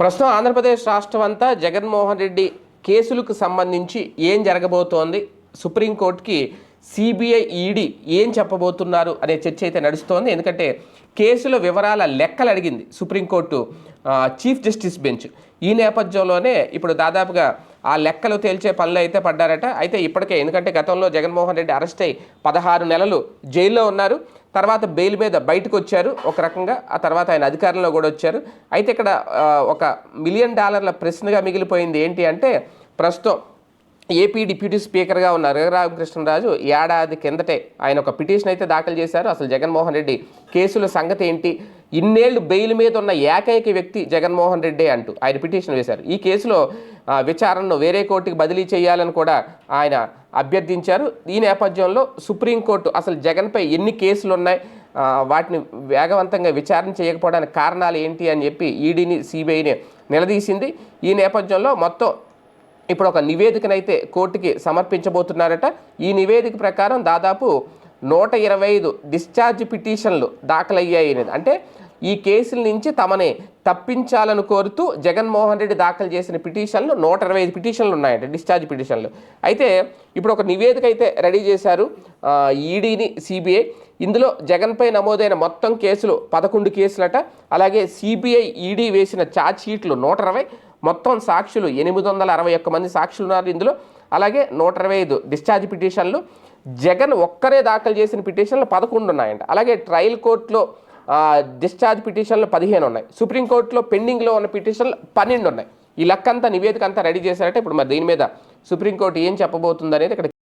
ప్రస్తుతం ఆంధ్రప్రదేశ్ రాష్ట్రం అంతా జగన్మోహన్ రెడ్డి కేసులకు సంబంధించి ఏం జరగబోతోంది? సుప్రీంకోర్టుకి సిబిఐ ఈడీ ఏం చెప్పబోతున్నారు అనే చర్చ అయితే నడుస్తోంది. ఎందుకంటే కేసుల వివరాల లెక్కలు అడిగింది సుప్రీంకోర్టు చీఫ్ జస్టిస్ బెంచ్. ఈ నేపథ్యంలోనే ఇప్పుడు దాదాపుగా ఆ లెక్కలు తేల్చే పనులు అయితే పడ్డారట. అయితే ఇప్పటికే ఎందుకంటే గతంలో జగన్మోహన్ రెడ్డి అరెస్ట్ అయి పదహారు నెలలు జైల్లో ఉన్నారు. తర్వాత బెయిల్ మీద బయటకు వచ్చారు ఒక రకంగా. ఆ తర్వాత ఆయన అధికారంలో కూడా వచ్చారు. అయితే ఇక్కడ ఒక మిలియన్ డాలర్ల ప్రశ్నగా మిగిలిపోయింది ఏంటి అంటే ప్రస్తుతం ఏపీ డిప్యూటీ స్పీకర్గా ఉన్న రఘురామకృష్ణరాజు ఏడాది కిందటే ఆయన ఒక పిటిషన్ అయితే దాఖలు చేశారు. అసలు జగన్మోహన్ రెడ్డి కేసుల సంగతి ఏంటి? ఇన్నేళ్ళు బెయిల్ మీద ఉన్న ఏకైక వ్యక్తి జగన్మోహన్ రెడ్డి అంటూ ఆయన పిటిషన్ వేశారు. ఈ కేసులో విచారణను వేరే కోర్టుకి బదిలీ చేయాలని కూడా ఆయన అభ్యర్థించారు. ఈ నేపథ్యంలో సుప్రీంకోర్టు అసలు జగన్పై ఎన్ని కేసులు ఉన్నాయి వాటిని వేగవంతంగా విచారణ చేయకపోవడానికి కారణాలు ఏంటి అని చెప్పి ఈడీని సిబిఐని నిలదీసింది. ఈ నేపథ్యంలో మొత్తం ఇప్పుడు ఒక నివేదికనైతే కోర్టుకి సమర్పించబోతున్నారట. ఈ నివేదిక ప్రకారం దాదాపు నూట ఇరవై ఐదు డిశ్చార్జ్ పిటిషన్లు దాఖలయ్యాయి అనేది. అంటే ఈ కేసుల నుంచి తమని తప్పించాలని కోరుతూ జగన్మోహన్ రెడ్డి దాఖలు చేసిన పిటిషన్లు నూట ఇరవై ఐదు పిటిషన్లు ఉన్నాయంట డిశ్చార్జ్ పిటిషన్లు అయితే ఇప్పుడు ఒక నివేదిక అయితే రెడీ చేశారు ఈడీని సిబిఐ. ఇందులో జగన్పై నమోదైన మొత్తం కేసులు పదకొండు కేసులట అలాగే సిబిఐ ఈడీ వేసిన ఛార్జ్ షీట్లు నూట ఇరవై మొత్తం సాక్షులు ఎనిమిది వందల అరవై ఒక్క మంది సాక్షులు ఉన్నారు ఇందులో. అలాగే నూట ఇరవై ఐదు డిశ్చార్జ్ పిటిషన్లు జగన్ ఒక్కరే దాఖలు చేసిన పిటిషన్లు పదకొండు ఉన్నాయంట. అలాగే ట్రయల్ కోర్టులో డిశ్చార్జ్ పిటిషన్లు పదిహేను ఉన్నాయి. సుప్రీంకోర్టులో పెండింగ్లో ఉన్న పిటిషన్లు పన్నెండు ఉన్నాయి. ఈ లెక్క అంతా నివేదిక అంతా రెడీ చేశారంటే ఇప్పుడు మరి దీని మీద సుప్రీంకోర్టు ఏం చెప్పబోతుంది అనేది ఇక్కడ